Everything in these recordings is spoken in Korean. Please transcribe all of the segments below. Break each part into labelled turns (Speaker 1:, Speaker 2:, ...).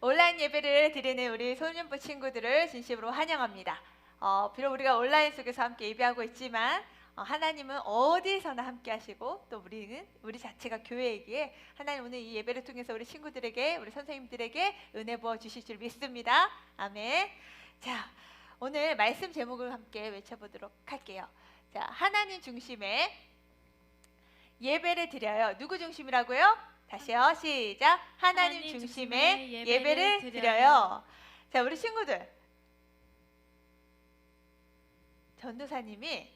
Speaker 1: 온라인 예배를 드리는 우리 소년부 친구들을 진심으로 환영합니다. 어, 비록 우리가 온라인 속에서 함께 예배하고 있지만 어, 하나님은 어디서나 함께 하시고 또 우리는 우리 자체가 교회이기에 하나님 오늘 이 예배를 통해서 우리 친구들에게 우리 선생님들에게 은혜 부어 주실 줄 믿습니다. 아멘. 자, 오늘 말씀 제목을 함께 외쳐보도록 할게요. 자, 하나님 중심의 예배를 드려요. 누구 중심이라고요? 다시요. 시작. 하나님, 중심의 예배를. 드려요. 자, 우리 친구들. 전도사님이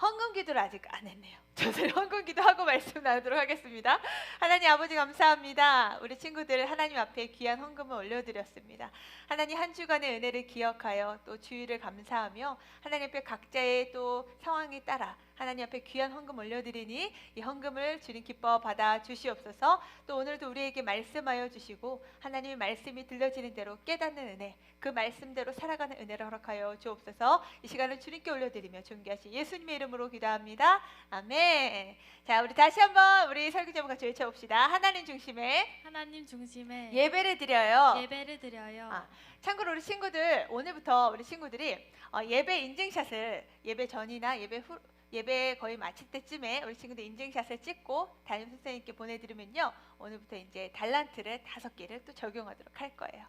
Speaker 1: 헌금 기도를 아직 안 했네요. 저는 헌금 기도하고 말씀 나누도록 하겠습니다. 하나님 아버지 감사합니다. 우리 친구들 하나님 앞에 귀한 헌금을 올려드렸습니다. 하나님 한 주간의 은혜를 기억하여 또 주의를 감사하며 하나님 앞에 각자의 또 상황에 따라 하나님 앞에 귀한 헌금 올려드리니 이 헌금을 주님 기뻐 받아 주시옵소서. 또 오늘도 우리에게 말씀하여 주시고 하나님의 말씀이 들려지는 대로 깨닫는 은혜 그 말씀대로 살아가는 은혜를 허락하여 주옵소서. 이 시간을 주님께 올려드리며 존귀하신 예수님의 이름으로 기도합니다. 아멘. 자 우리 다시 한번 우리 설교자분 같이 외쳐봅시다. 하나님 중심의
Speaker 2: 하나님 중심의
Speaker 1: 예배를 드려요.
Speaker 2: 예배를 드려요.
Speaker 1: 아, 참고로 우리 친구들 오늘부터 우리 친구들이 어, 예배 인증샷을 예배 전이나 예배 후 예배 거의 마칠 때쯤에 우리 친구들 인증샷을 찍고 담임 선생님께 보내드리면요 오늘부터 이제 달란트를 다섯 개를 또 적용하도록 할 거예요.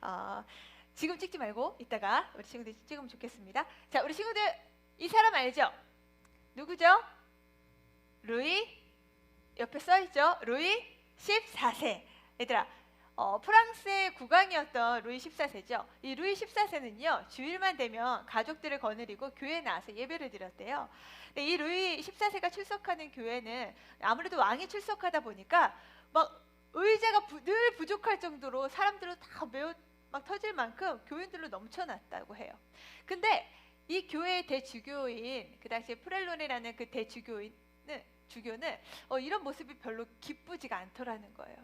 Speaker 1: 어, 지금 찍지 말고 이따가 우리 친구들 찍으면 좋겠습니다. 자 우리 친구들 이 사람 알죠? 누구죠? 루이 옆에 써 있죠? 루이 14세. 얘들아 어, 프랑스의 국왕이었던 루이 14세죠. 이 루이 14세는요 주일만 되면 가족들을 거느리고 교회에 나와서 예배를 드렸대요. 근데 이 루이 14세가 출석하는 교회는 아무래도 왕이 출석하다 보니까 막 의자가 부- 늘 부족할 정도로 사람들은 다 매우 막 터질 만큼 교인들로 넘쳐났다고 해요. 근데 이 교회의 대주교인 그 당시에 프렐론이라는 그 대주교인은 주교는 어, 이런 모습이 별로 기쁘지가 않더라는 거예요.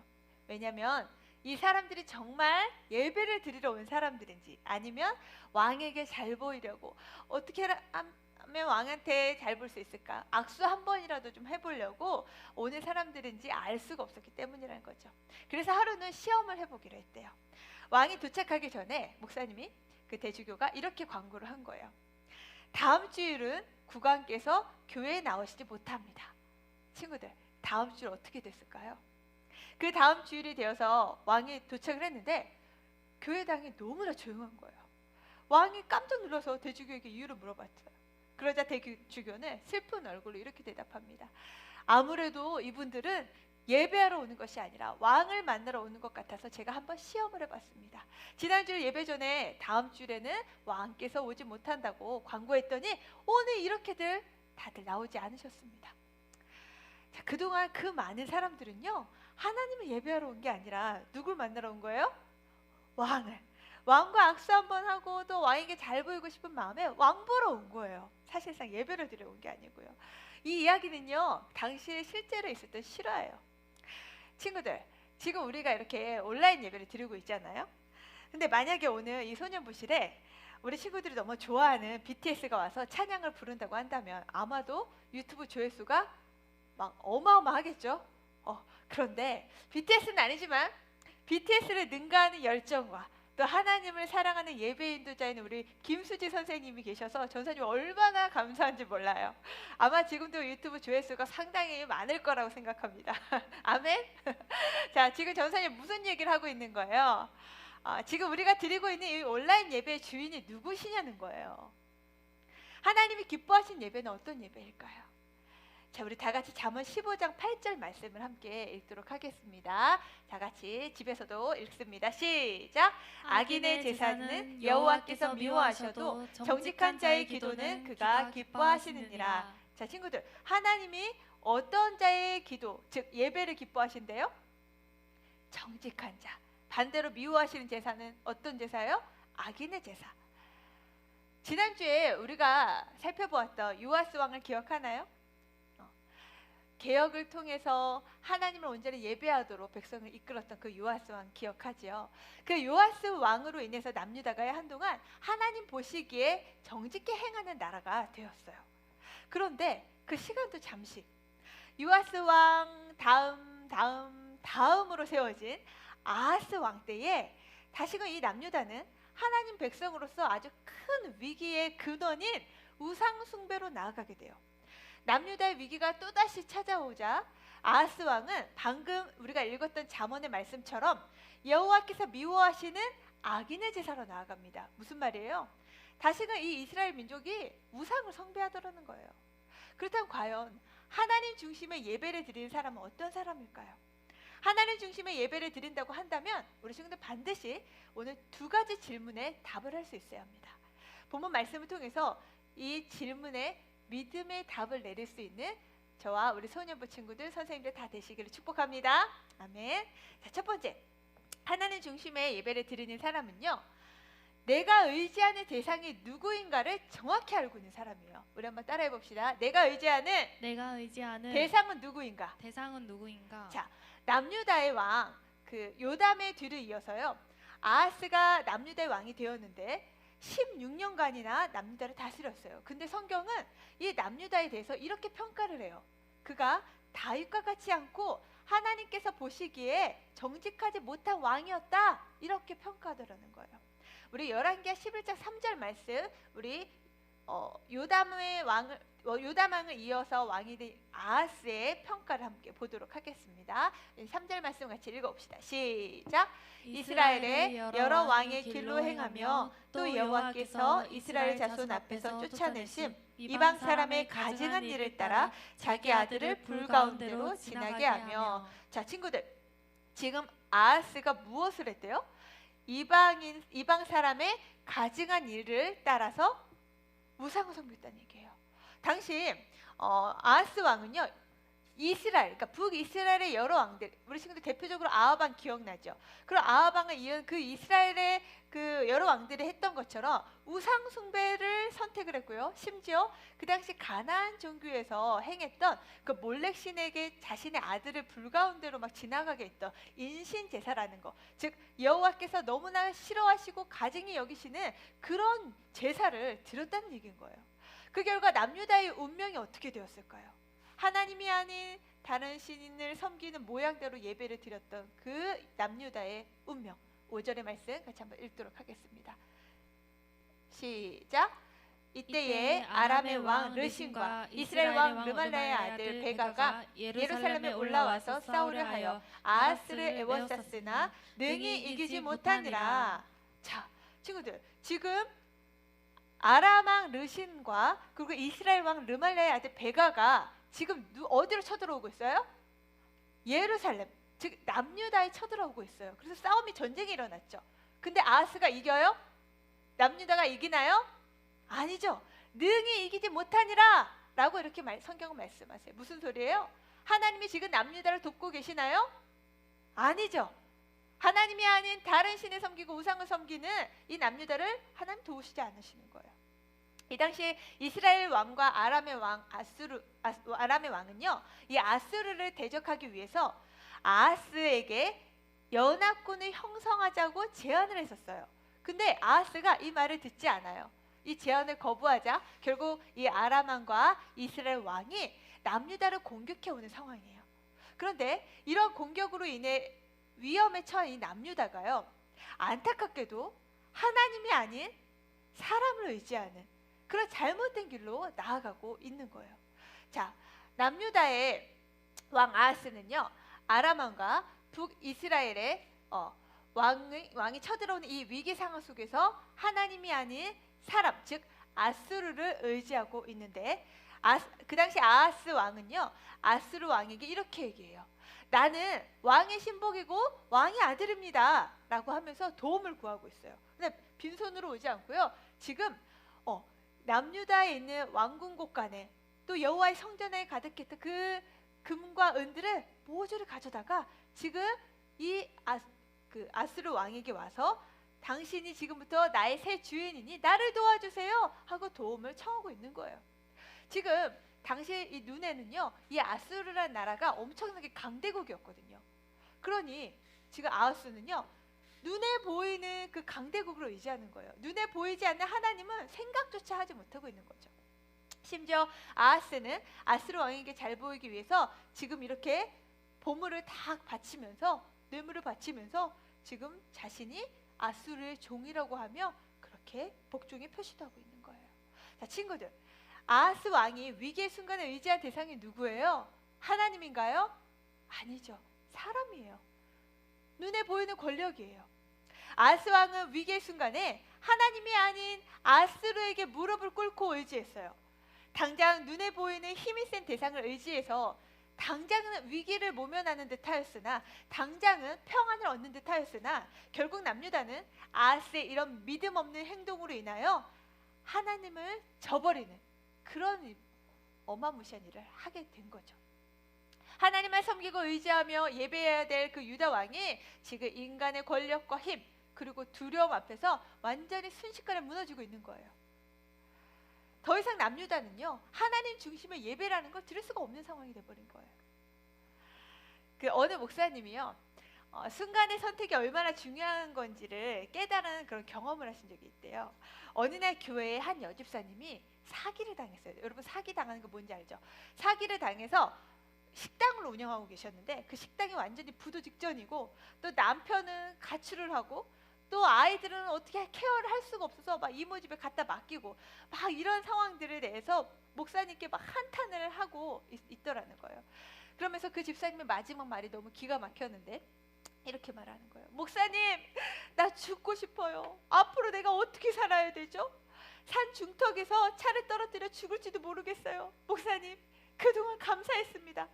Speaker 1: 왜냐하면 이 사람들이 정말 예배를 드리러 온 사람들인지 아니면 왕에게 잘 보이려고 어떻게 라- 하면 왕한테 잘 볼 수 있을까 악수 한 번이라도 좀 해보려고 오는 사람들인지 알 수가 없었기 때문이라는 거죠. 그래서 하루는 시험을 해보기로 했대요. 왕이 도착하기 전에 목사님이 그 대주교가 이렇게 광고를 한 거예요. 다음 주일은 국왕께서 교회에 나오시지 못합니다. 친구들, 다음 주일 어떻게 됐을까요? 그 다음 주일이 되어서 왕이 도착을 했는데 교회당이 너무나 조용한 거예요. 왕이 깜짝 놀라서 대주교에게 이유를 물어봤어요. 그러자 대주교는 슬픈 얼굴로 이렇게 대답합니다. 아무래도 이분들은 예배하러 오는 것이 아니라 왕을 만나러 오는 것 같아서 제가 한번 시험을 해봤습니다. 지난주 예배 전에 다음 주에는 왕께서 오지 못한다고 광고했더니 오늘 이렇게들 다들 나오지 않으셨습니다. 자, 그동안 그 많은 사람들은요 하나님을 예배하러 온 게 아니라 누굴 만나러 온 거예요? 왕을. 왕과 악수 한번 하고 또 왕에게 잘 보이고 싶은 마음에 왕 보러 온 거예요. 사실상 예배를 드려 온 게 아니고요. 이 이야기는요 당시에 실제로 있었던 실화예요. 친구들, 지금 우리가 이렇게 온라인 예배를 드리고 있잖아요. 근데 만약에 오늘 이 소년부실에 우리 친구들이 너무 좋아하는 BTS가 와서 찬양을 부른다고 한다면 아마도 유튜브 조회수가 막 어마어마하겠죠. 어, 그런데 BTS는 아니지만 BTS를 능가하는 열정과 또 하나님을 사랑하는 예배 인도자인 우리 김수지 선생님이 계셔서 전사님 얼마나 감사한지 몰라요. 아마 지금도 유튜브 조회수가 상당히 많을 거라고 생각합니다. 아멘. 자, 지금 전사님 무슨 얘기를 하고 있는 거예요? 아, 지금 우리가 드리고 있는 이 온라인 예배의 주인이 누구시냐는 거예요. 하나님이 기뻐하신 예배는 어떤 예배일까요? 자, 우리 다 같이 잠언 15장 8절 말씀을 함께 읽도록 하겠습니다. 다 같이 집에서도 읽습니다. 시작. 악인의 제사는 여호와께서 미워하셔도 정직한 자의 기도는 그가 기뻐하시느니라. 자, 친구들, 하나님이 어떤 자의 기도, 즉 예배를 기뻐하신대요? 정직한 자. 반대로 미워하시는 제사는 어떤 제사예요? 악인의 제사. 지난주에 우리가 살펴보았던 요아스 왕을 기억하나요? 어. 개혁을 통해서 하나님을 온전히 예배하도록 백성을 이끌었던 그 요아스 왕 기억하지요. 그 요아스 왕으로 인해서 남유다가 한동안 하나님 보시기에 정직히 행하는 나라가 되었어요. 그런데 그 시간도 잠시 요아스 왕 다음 다음 다음으로 세워진 아하스 왕 때에 다시금 이 남유다는 하나님 백성으로서 아주 큰 위기의 근원인 우상 숭배로 나아가게 돼요. 남유다의 위기가 또다시 찾아오자 아하스 왕은 방금 우리가 읽었던 잠언의 말씀처럼 여호와께서 미워하시는 악인의 제사로 나아갑니다. 무슨 말이에요? 다시금 이 이스라엘 민족이 우상을 숭배하더라는 거예요. 그렇다면 과연 하나님 중심의 예배를 드리는 사람은 어떤 사람일까요? 하나님 중심의 예배를 드린다고 한다면 우리 친구들 반드시 오늘 두 가지 질문에 답을 할 수 있어야 합니다. 본문 말씀을 통해서 이 질문에 믿음의 답을 내릴 수 있는 저와 우리 소년부 친구들 선생님들 다 되시기를 축복합니다. 아멘. 자, 첫 번째. 하나님 중심의 예배를 드리는 사람은요. 내가 의지하는 대상이 누구인가를 정확히 알고 있는 사람이에요. 우리 한번 따라해 봅시다. 내가 의지하는
Speaker 2: 내가 의지하는
Speaker 1: 대상은 누구인가?
Speaker 2: 대상은 누구인가?
Speaker 1: 자, 남유다의 왕 그 요담의 뒤를 이어서요. 아하스가 남유다의 왕이 되었는데 16년간이나 남유다를 다스렸어요. 근데 성경은 이 남유다에 대해서 이렇게 평가를 해요. 그가 다윗과 같지 않고 하나님께서 보시기에 정직하지 못한 왕이었다. 이렇게 평가하더라는 거예요. 우리 열왕기하 11장 3절 말씀 우리 어, 요담의 왕을 어, 요담 왕을 이어서 왕이 된 아하스의 평가를 함께 보도록 하겠습니다. 3절 말씀 같이 읽어봅시다. 시작. 이스라엘의 여러 왕의 길로 행하며 또 여호와께서 이스라엘 자손 앞에서 쫓아내심 이방 사람의 가증한 일을 따라 자기 아들을 불 가운데로 지나게 하며 자 친구들 지금 아하스가 무엇을 했대요? 이방인 이방 사람의 가증한 일을 따라서 우상을 섬겼다는. 당시 어, 아하스 왕은요 이스라엘, 그러니까 북이스라엘의 여러 왕들, 우리 친구들 대표적으로 아합 왕 기억나죠? 그럼 아합 왕을 이은 그 이스라엘의 그 여러 왕들이 했던 것처럼 우상 숭배를 선택을 했고요. 심지어 그 당시 가나안 종교에서 행했던 그 몰렉 신에게 자신의 아들을 불 가운데로 막 지나가게 했던 인신 제사라는 거. 즉 여호와께서 너무나 싫어하시고 가증히 여기시는 그런 제사를 드렸다는 얘기인 거예요. 그 결과 남유다의 운명이 어떻게 되었을까요? 하나님이 아닌 다른 신을 섬기는 모양대로 예배를 드렸던 그 남유다의 운명. 5절의 말씀 같이 한번 읽도록 하겠습니다. 시작. 이때에 아람의 왕 르신과 이스라엘 왕 르말라의 아들 베가가 예루살렘에 올라와서 싸우려 하여 아하스를 애워쌌으나 능히 이기지 못하니라. 자, 친구들 지금 아람 왕 르신과 그리고 이스라엘 왕 르말라의 아들 베가가 지금 누, 어디로 쳐들어오고 있어요? 예루살렘, 즉 남유다에 쳐들어오고 있어요. 그래서 싸움이 전쟁이 일어났죠. 근데 아하스가 이겨요? 남유다가 이기나요? 아니죠. 능히 이기지 못하니라 라고 이렇게 말, 성경은 말씀하세요. 무슨 소리예요? 하나님이 지금 남유다를 돕고 계시나요? 아니죠. 하나님이 아닌 다른 신을 섬기고 우상을 섬기는 이 남유다를 하나님 도우시지 않으시는 거예요. 이 당시에 이스라엘 왕과 아람의 왕 아수르 아람의 왕은요 이 아수르를 대적하기 위해서 아하스에게 연합군을 형성하자고 제안을 했었어요. 근데 아하스가 이 말을 듣지 않아요. 이 제안을 거부하자 결국 이 아람 왕과 이스라엘 왕이 남유다를 공격해 오는 상황이에요. 그런데 이런 공격으로 인해 위험에 처한 이 남유다가요 안타깝게도 하나님이 아닌 사람을 의지하는 그런 잘못된 길로 나아가고 있는 거예요. 자, 남유다의 왕 아하스는요 아람 왕과 북이스라엘의 어, 왕이, 왕이 쳐들어오는 이 위기 상황 속에서 하나님이 아닌 사람 즉 아스루를 의지하고 있는데 아, 그 당시 아하스 왕은요 아스루 왕에게 이렇게 얘기해요. 나는 왕의 신복이고 왕의 아들입니다. 라고 하면서 도움을 구하고 있어요. 근데 빈손으로 오지 않고요. 지금 어, 남유다에 있는 왕궁 곳간에 또 여호와의 성전에 가득했던 그 금과 은들을 모조리 가져다가 지금 이 아, 그 아스루 왕에게 와서 당신이 지금부터 나의 새 주인이니 나를 도와주세요 하고 도움을 청하고 있는 거예요. 지금 당시 이 눈에는요 이 아수르라는 나라가 엄청나게 강대국이었거든요. 그러니 지금 아하스는요 눈에 보이는 그 강대국을 의지하는 거예요. 눈에 보이지 않는 하나님은 생각조차 하지 못하고 있는 거죠. 심지어 아하스는 아스르 왕에게 잘 보이기 위해서 지금 이렇게 보물을 다 바치면서 뇌물을 바치면서 지금 자신이 아수르의 종이라고 하며 그렇게 복종의 표시도 하고 있는 거예요. 자, 친구들. 아하스 왕이 위기의 순간에 의지한 대상이 누구예요? 하나님인가요? 아니죠. 사람이에요. 눈에 보이는 권력이에요. 아하스 왕은 위기의 순간에 하나님이 아닌 아스르에게 무릎을 꿇고 의지했어요. 당장 눈에 보이는 힘이 센 대상을 의지해서 당장은 위기를 모면하는 듯하였으나 당장은 평안을 얻는 듯하였으나 결국 남유다는 아하스의 이런 믿음 없는 행동으로 인하여 하나님을 저버리는 그런 어마무시한 일을 하게 된 거죠. 하나님을 섬기고 의지하며 예배해야 될 그 유다 왕이 지금 인간의 권력과 힘 그리고 두려움 앞에서 완전히 순식간에 무너지고 있는 거예요. 더 이상 남유다는요 하나님 중심의 예배라는 걸 들을 수가 없는 상황이 돼버린 거예요. 그 어느 목사님이요 어, 순간의 선택이 얼마나 중요한 건지를 깨달은 그런 경험을 하신 적이 있대요. 어느 날 교회에 한 여집사님이 사기를 당했어요. 여러분 사기 당하는 거 뭔지 알죠? 사기를 당해서 식당을 운영하고 계셨는데 그 식당이 완전히 부도 직전이고 또 남편은 가출을 하고 또 아이들은 어떻게 케어를 할 수가 없어서 막 이모 집에 갖다 맡기고 막 이런 상황들에 대해서 목사님께 막 한탄을 하고 있, 더라는 거예요. 그러면서 그 집사님의 마지막 말이 너무 기가 막혔는데 이렇게 말하는 거예요. 목사님, 나 죽고 싶어요. 앞으로 내가 어떻게 살아야 되죠? 산 중턱에서 차를 떨어뜨려 죽을지도 모르겠어요. 목사님, 그동안 감사했습니다.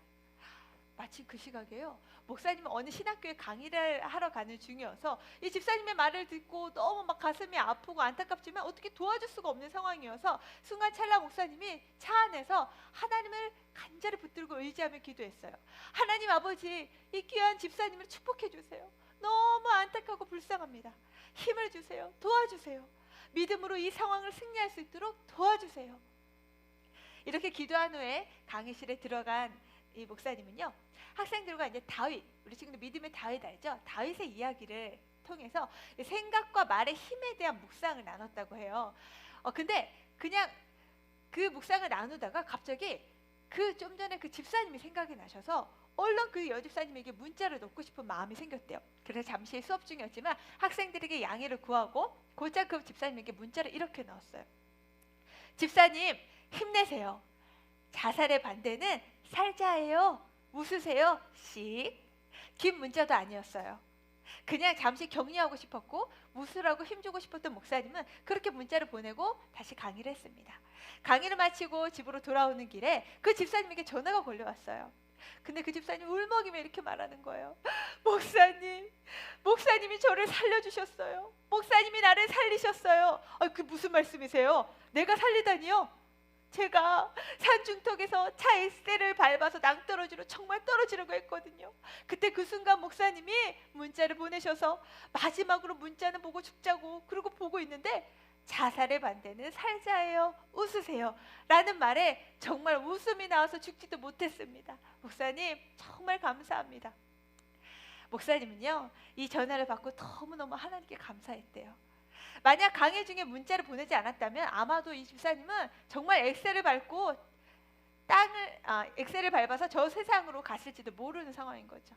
Speaker 1: 마침 그 시각에요. 목사님은 어느 신학교에 강의를 하러 가는 중이어서 이 집사님의 말을 듣고 너무 막 가슴이 아프고 안타깝지만 어떻게 도와줄 수가 없는 상황이어서 순간 찰나 목사님이 차 안에서 하나님을 간절히 붙들고 의지하며 기도했어요. 하나님 아버지, 이 귀한 집사님을 축복해 주세요. 너무 안타깝고 불쌍합니다. 힘을 주세요. 도와주세요. 믿음으로 이 상황을 승리할 수 있도록 도와주세요. 이렇게 기도한 후에 강의실에 들어간 이 목사님은요 학생들과 이제 다윗 우리 지금 믿음의 다윗 알죠? 다윗의 이야기를 통해서 생각과 말의 힘에 대한 묵상을 나눴다고 해요. 어 근데 그냥 그 묵상을 나누다가 갑자기 그 좀 전에 그 집사님이 생각이 나셔서 얼른 그 여집사님에게 문자를 넣고 싶은 마음이 생겼대요. 그래서 잠시 수업 중이었지만 학생들에게 양해를 구하고 고작 그 집사님에게 문자를 이렇게 넣었어요. 집사님 힘내세요. 자살의 반대는 살자예요. 웃으세요. 씩. 긴 문자도 아니었어요. 그냥 잠시 격려하고 싶었고 웃으라고 힘주고 싶었던 목사님은 그렇게 문자를 보내고 다시 강의를 했습니다. 강의를 마치고 집으로 돌아오는 길에 그 집사님에게 전화가 걸려왔어요. 근데 그 집사님 울먹이며 이렇게 말하는 거예요. 목사님, 목사님이 저를 살려주셨어요. 목사님이 나를 살리셨어요. 아, 그 무슨 말씀이세요? 내가 살리다니요? 제가 산 중턱에서 차 엑셀을 밟아서 낭떠러지로 정말 떨어지려고 했거든요. 그때 그 순간 목사님이 문자를 보내셔서 마지막으로 문자는 보고 죽자고 그러고 보고 있는데 자살의 반대는 살자예요. 웃으세요. 라는 말에 정말 웃음이 나와서 죽지도 못했습니다. 목사님 정말 감사합니다. 목사님은요 이 전화를 받고 너무너무 하나님께 감사했대요. 만약 강의 중에 문자를 보내지 않았다면 아마도 이 집사님은 정말 엑셀을 밟고 땅을 아, 엑셀을 밟아서 저 세상으로 갔을지도 모르는 상황인 거죠.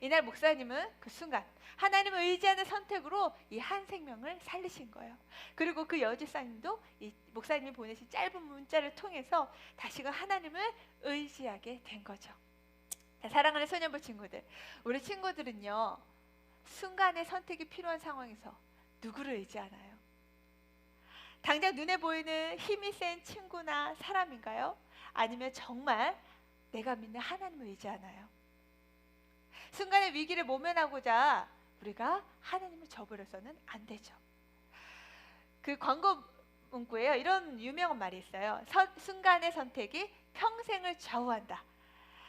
Speaker 1: 이날 목사님은 그 순간 하나님을 의지하는 선택으로 이 한 생명을 살리신 거예요. 그리고 그 여집사님도 이 목사님이 보내신 짧은 문자를 통해서 다시금 하나님을 의지하게 된 거죠. 자, 사랑하는 소년부 친구들, 우리 친구들은요 순간의 선택이 필요한 상황에서 누구를 의지하나요? 당장 눈에 보이는 힘이 센 친구나 사람인가요? 아니면 정말 내가 믿는 하나님을 의지하나요? 순간의 위기를 모면하고자 우리가 하나님을 저버려서는 안 되죠. 그 광고 문구에요. 이런 유명한 말이 있어요. 선, 순간의 선택이 평생을 좌우한다.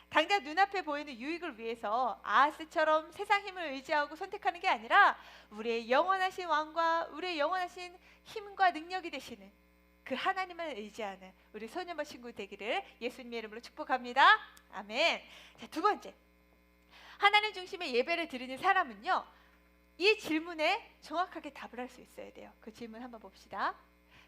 Speaker 1: 당장 눈앞에 보이는 유익을 위해서 아하스처럼 세상 힘을 의지하고 선택하는 게 아니라 우리의 영원하신 왕과 우리의 영원하신 힘과 능력이 되시는 그 하나님을 의지하는 우리 소년과 친구 되기를 예수님의 이름으로 축복합니다. 아멘. 자, 두 번째. 하나님 중심의 예배를 드리는 사람은요. 이 질문에 정확하게 답을 할 수 있어야 돼요. 그 질문 한번 봅시다.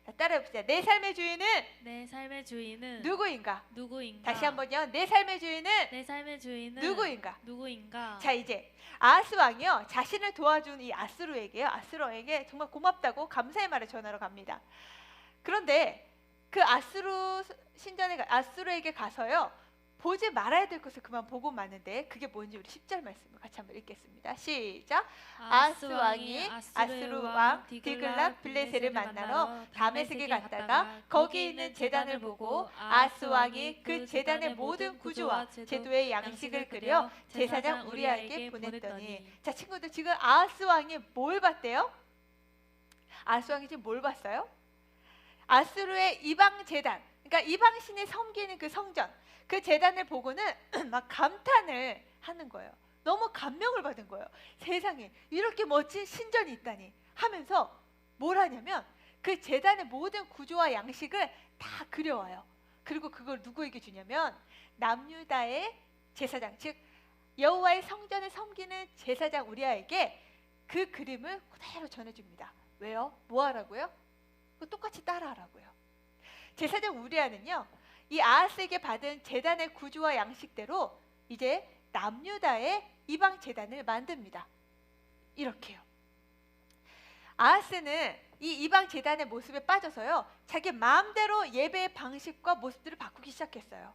Speaker 1: 자, 따라해봅시다. 내 삶의 주인은
Speaker 2: 내 삶의 주인은
Speaker 1: 누구인가?
Speaker 2: 누구인가?
Speaker 1: 다시 한번요. 내 삶의 주인은
Speaker 2: 내 삶의 주인은
Speaker 1: 누구인가?
Speaker 2: 누구인가?
Speaker 1: 자 이제 아하스 왕이요 자신을 도와준 이 아스루에게요 아스루에게 정말 고맙다고 감사의 말을 전하러 갑니다. 그런데 그 아스루 신전에 가- 아스루에게 가서요 보지 말아야 될 것을 그만 보고 마는데 그게 뭔지 우리 10절 말씀을 같이 한번 읽겠습니다. 시작. 아하스 왕이 아스루 왕 디글랏 빌레세를 만나러 다메섹에 갔다가 거기 있는 제단을 보고 아하스 왕이 그 제단의 모든 구조와 제도의 양식을 그려 제사장 우리아에게 보냈더니 자 친구들 지금 아하스 왕이 뭘 봤대요? 아하스 왕이 지금 뭘 봤어요? 아스루의 이방 제단 그러니까 이방 신을 섬기는 그 성전 그 제단을 보고는 막 감탄을 하는 거예요. 너무 감명을 받은 거예요. 세상에 이렇게 멋진 신전이 있다니 하면서 뭘 하냐면 그 제단의 모든 구조와 양식을 다 그려와요. 그리고 그걸 누구에게 주냐면 남유다의 제사장 즉 여호와의 성전을 섬기는 제사장 우리아에게 그 그림을 그대로 전해줍니다. 왜요? 뭐 하라고요? 똑같이 따라하라고요. 제사장 우리아는요, 이 아하스에게 받은 제단의 구조와 양식대로 이제 남유다의 이방 제단을 만듭니다. 이렇게요. 아하스는 이 이방 제단의 모습에 빠져서요, 자기 마음대로 예배의 방식과 모습들을 바꾸기 시작했어요.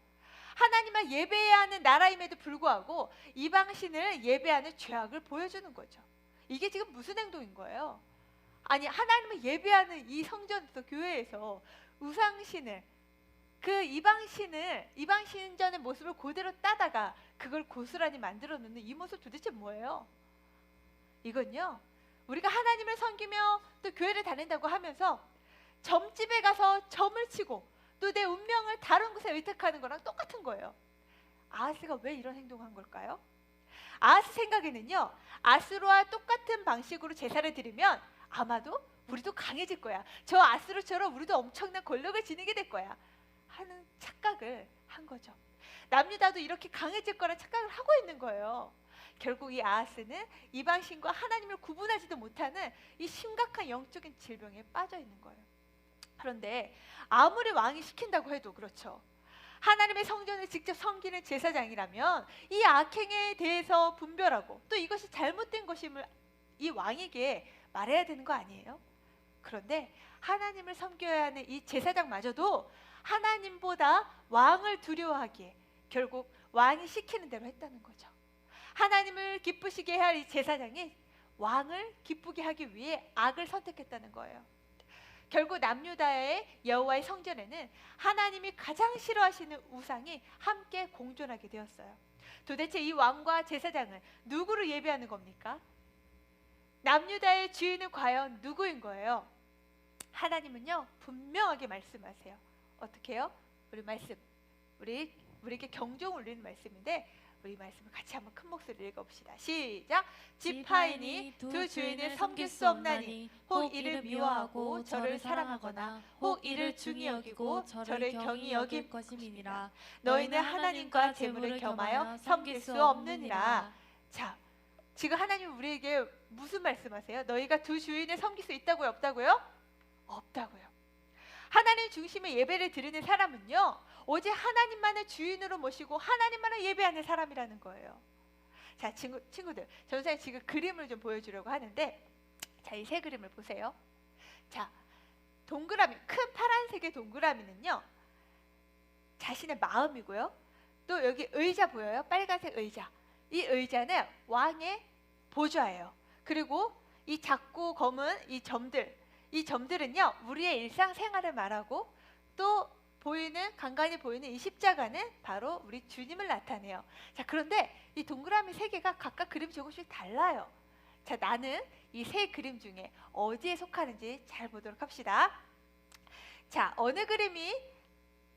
Speaker 1: 하나님을 예배해야 하는 나라임에도 불구하고 이방 신을 예배하는 죄악을 보여주는 거죠. 이게 지금 무슨 행동인 거예요? 아니 하나님을 예배하는 이 성전에서 교회에서 우상신을 그 이방신을 이방신전의 모습을 그대로 따다가 그걸 고스란히 만들어 놓는 이 모습 도대체 뭐예요? 이건요 우리가 하나님을 섬기며 또 교회를 다닌다고 하면서 점집에 가서 점을 치고 또 내 운명을 다른 곳에 의탁하는 거랑 똑같은 거예요. 아하스가 왜 이런 행동한 걸까요? 아하스 생각에는요 아스로와 똑같은 방식으로 제사를 드리면 아마도 우리도 강해질 거야. 저 아스루처럼 우리도 엄청난 권력을 지니게 될 거야. 하는 착각을 한 거죠. 남유다도 이렇게 강해질 거란 착각을 하고 있는 거예요. 결국 이 아하스는 이방신과 하나님을 구분하지도 못하는 이 심각한 영적인 질병에 빠져 있는 거예요. 그런데 아무리 왕이 시킨다고 해도 그렇죠. 하나님의 성전을 직접 섬기는 제사장이라면 이 악행에 대해서 분별하고 또 이것이 잘못된 것임을 이 왕에게 말해야 되는 거 아니에요? 그런데 하나님을 섬겨야 하는 이 제사장마저도 하나님보다 왕을 두려워하기에 결국 왕이 시키는 대로 했다는 거죠. 하나님을 기쁘시게 할이 제사장이 왕을 기쁘게 하기 위해 악을 선택했다는 거예요. 결국 남유다의 여호와의 성전에는 하나님이 가장 싫어하시는 우상이 함께 공존하게 되었어요. 도대체 이 왕과 제사장은 누구를 예배하는 겁니까? 남유다의 주인은 과연 누구인 거예요? 하나님은요 분명하게 말씀하세요. 어떻게요? 우리 말씀, 우리 우리에게 경종 울리는 말씀인데 우리 말씀을 같이 한번 큰 목소리로 읽어봅시다. 시작. 지파인이 두 주인을 섬길 수 없나니 혹 이를 미워하고 저를 사랑하거나 혹 이를 중히 여기고 저를 경히 여길
Speaker 2: 것임이니라.
Speaker 1: 너희는 하나님과 재물을 겸하여 섬길 수 없느니라. 자, 지금 하나님 우리에게 무슨 말씀하세요? 너희가 두 주인을 섬길 수 있다고요, 없다고요? 없다고요. 하나님 중심의 예배를 드리는 사람은요, 오직 하나님만을 주인으로 모시고 하나님만을 예배하는 사람이라는 거예요. 자, 친구, 친구들, 전사님 지금 그림을 좀 보여주려고 하는데, 자, 이 세 그림을 보세요. 자, 동그라미, 큰 파란색의 동그라미는요, 자신의 마음이고요. 또 여기 의자 보여요? 빨간색 의자. 이 의자는 왕의 보좌예요. 그리고 이 작고 검은 이 점들, 이 점들은요 우리의 일상 생활을 말하고 또 보이는 간간히 보이는 이 십자가는 바로 우리 주님을 나타내요. 자 그런데 이 동그라미 세 개가 각각 그림 조금씩 달라요. 자 나는 이 세 그림 중에 어디에 속하는지 잘 보도록 합시다. 자 어느 그림이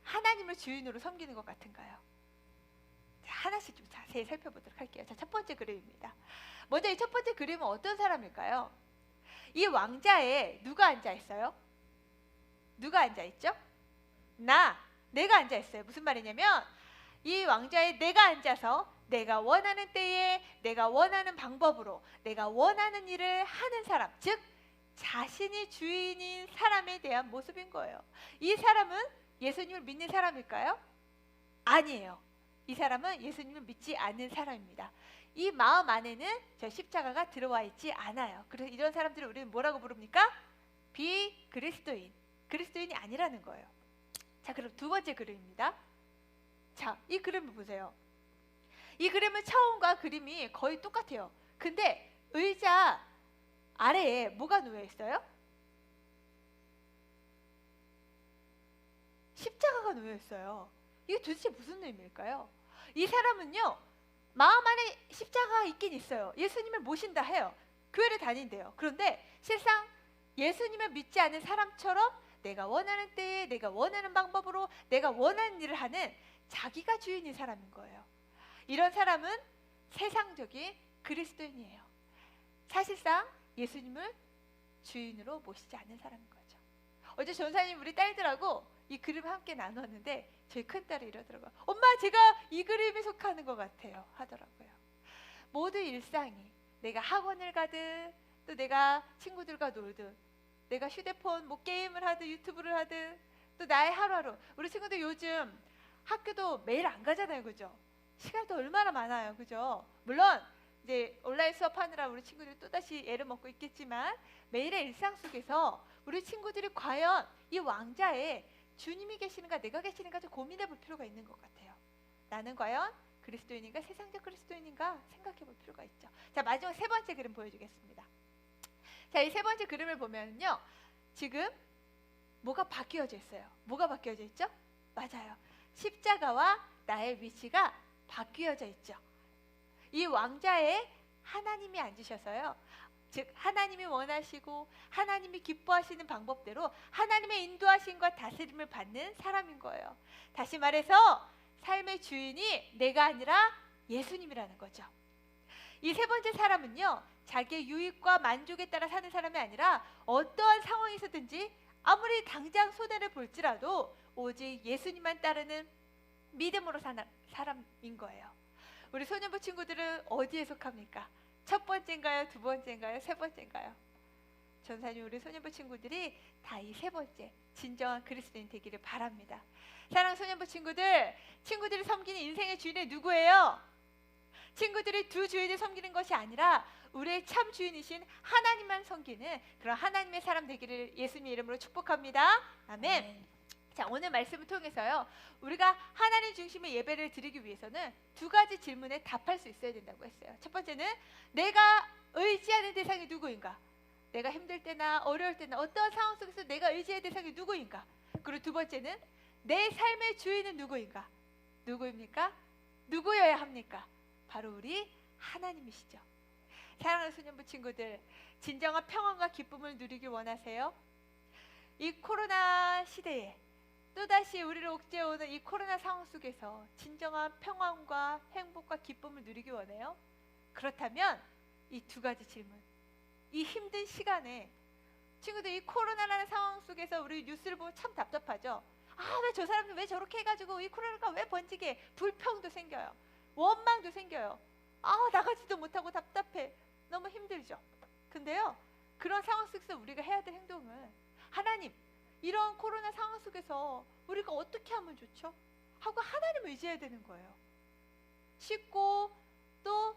Speaker 1: 하나님을 주인으로 섬기는 것 같은가요? 자, 하나씩 좀 자세히 살펴보도록 할게요. 자, 첫 번째 그림입니다. 먼저 이 첫 번째 그림은 어떤 사람일까요? 이 왕자에 누가 앉아 있어요? 누가 앉아 있죠? 나, 내가 앉아 있어요. 무슨 말이냐면 이 왕자에 내가 앉아서 내가 원하는 때에 내가 원하는 방법으로 내가 원하는 일을 하는 사람, 즉 자신이 주인인 사람에 대한 모습인 거예요. 이 사람은 예수님을 믿는 사람일까요? 아니에요. 이 사람은 예수님을 믿지 않는 사람입니다. 이 마음 안에는 저 십자가가 들어와 있지 않아요. 그래서 이런 사람들을 우리는 뭐라고 부릅니까? 비그리스도인. 그리스도인이 아니라는 거예요. 자, 그럼 두 번째 그림입니다. 자, 이 그림을 보세요. 이 그림은 처음과 그림이 거의 똑같아요. 근데 의자 아래에 뭐가 놓여 있어요? 십자가가 놓여 있어요. 이게 도대체 무슨 의미일까요? 이 사람은요, 마음 안에 십자가가 있긴 있어요. 예수님을 모신다 해요. 교회를 다닌대요. 그런데 실상 예수님을 믿지 않는 사람처럼 내가 원하는 때에 내가 원하는 방법으로 내가 원하는 일을 하는 자기가 주인인 사람인 거예요. 이런 사람은 세상적인 그리스도인이에요. 사실상 예수님을 주인으로 모시지 않는 사람인 거죠. 어제 전사님 우리 딸들하고 이 그림을 함께 나눴는데 저희 큰 딸이 이러더라고요. 엄마 제가 이 그림에 속하는 것 같아요 하더라고요. 모두 일상이 내가 학원을 가든 또 내가 친구들과 놀든 내가 휴대폰 뭐 게임을 하든 유튜브를 하든 또 나의 하루하루 우리 친구들 요즘 학교도 매일 안 가잖아요 그죠? 시간도 얼마나 많아요 그죠? 물론 이제 온라인 수업하느라 우리 친구들이 또다시 애를 먹고 있겠지만 매일의 일상 속에서 우리 친구들이 과연 이 왕자에 주님이 계시는가 내가 계시는가 좀 고민해 볼 필요가 있는 것 같아요. 나는 과연 그리스도인인가 세상적 그리스도인인가 생각해 볼 필요가 있죠. 자 마지막 세 번째 그림 보여주겠습니다. 자 이 세 번째 그림을 보면요 지금 뭐가 바뀌어져 있어요. 뭐가 바뀌어져 있죠? 맞아요. 십자가와 나의 위치가 바뀌어져 있죠. 이 왕자에 하나님이 앉으셔서요. 즉 하나님이 원하시고 하나님이 기뻐하시는 방법대로 하나님의 인도하심과 다스림을 받는 사람인 거예요. 다시 말해서 삶의 주인이 내가 아니라 예수님이라는 거죠. 이 세 번째 사람은요. 자기의 유익과 만족에 따라 사는 사람이 아니라 어떠한 상황에서든지 아무리 당장 손해를 볼지라도 오직 예수님만 따르는 믿음으로 사는 사람인 거예요. 우리 소년부 친구들은 어디에 속합니까? 첫 번째인가요? 두 번째인가요? 세 번째인가요? 전사님 우리 소년부 친구들이 다 이 세 번째 진정한 그리스도인 되기를 바랍니다. 사랑 소년부 친구들, 친구들이 섬기는 인생의 주인이 누구예요? 친구들이 두 주인을 섬기는 것이 아니라 우리의 참 주인이신 하나님만 섬기는 그런 하나님의 사람 되기를 예수님의 이름으로 축복합니다. 아멘. 자 오늘 말씀을 통해서요 우리가 하나님 중심의 예배를 드리기 위해서는 두 가지 질문에 답할 수 있어야 된다고 했어요. 첫 번째는 내가 의지하는 대상이 누구인가? 내가 힘들 때나 어려울 때나 어떠한 상황 속에서 내가 의지할 대상이 누구인가? 그리고 두 번째는 내 삶의 주인은 누구인가? 누구입니까? 누구여야 합니까? 바로 우리 하나님이시죠. 사랑하는 소년부 친구들 진정한 평안과 기쁨을 누리기 원하세요? 이 코로나 시대에 또다시 우리를 옥죄어 오는 이 코로나 상황 속에서 진정한 평안과 행복과 기쁨을 누리기 원해요? 그렇다면 이 두 가지 질문. 이 힘든 시간에 친구들 이 코로나라는 상황 속에서 우리 뉴스를 보면 참 답답하죠. 아, 왜 저 사람들 왜 저렇게 해가지고 이 코로나가 왜 번지게 불평도 생겨요. 원망도 생겨요. 아, 나가지도 못하고 답답해. 너무 힘들죠. 근데요, 그런 상황 속에서 우리가 해야 될 행동은 하나님, 이런 코로나 상황 속에서 우리가 어떻게 하면 좋죠? 하고 하나님을 의지해야 되는 거예요. 쉽고 또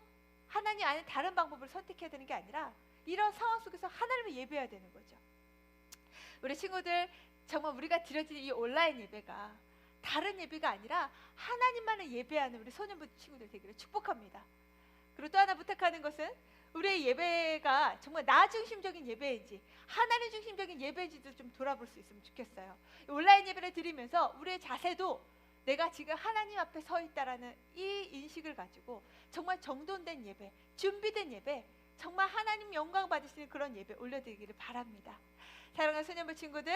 Speaker 1: 하나님 안에 다른 방법을 선택해야 되는 게 아니라 이런 상황 속에서 하나님을 예배해야 되는 거죠. 우리 친구들 정말 우리가 드려지는 이 온라인 예배가 다른 예배가 아니라 하나님만을 예배하는 우리 소년부 친구들 되기를 축복합니다. 그리고 또 하나 부탁하는 것은 우리의 예배가 정말 나 중심적인 예배인지 하나님 중심적인 예배인지도 좀 돌아볼 수 있으면 좋겠어요. 온라인 예배를 드리면서 우리의 자세도 내가 지금 하나님 앞에 서 있다라는 이 인식을 가지고 정말 정돈된 예배, 준비된 예배, 정말 하나님 영광 받으시는 그런 예배 올려드리기를 바랍니다. 사랑하는 소년부 친구들,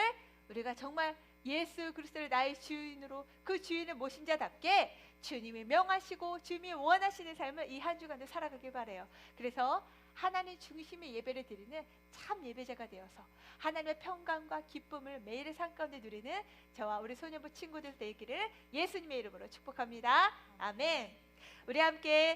Speaker 1: 우리가 정말 예수 그리스도를 나의 주인으로 그 주인을 모신 자답게 주님이 명하시고 주님이 원하시는 삶을 이 한 주간도 살아가길 바래요. 그래서 하나님 중심의 예배를 드리는 참 예배자가 되어서 하나님의 평강과 기쁨을 매일의 삶 가운데 누리는 저와 우리 소년부 친구들 되기를 예수님의 이름으로 축복합니다. 아멘. 우리 함께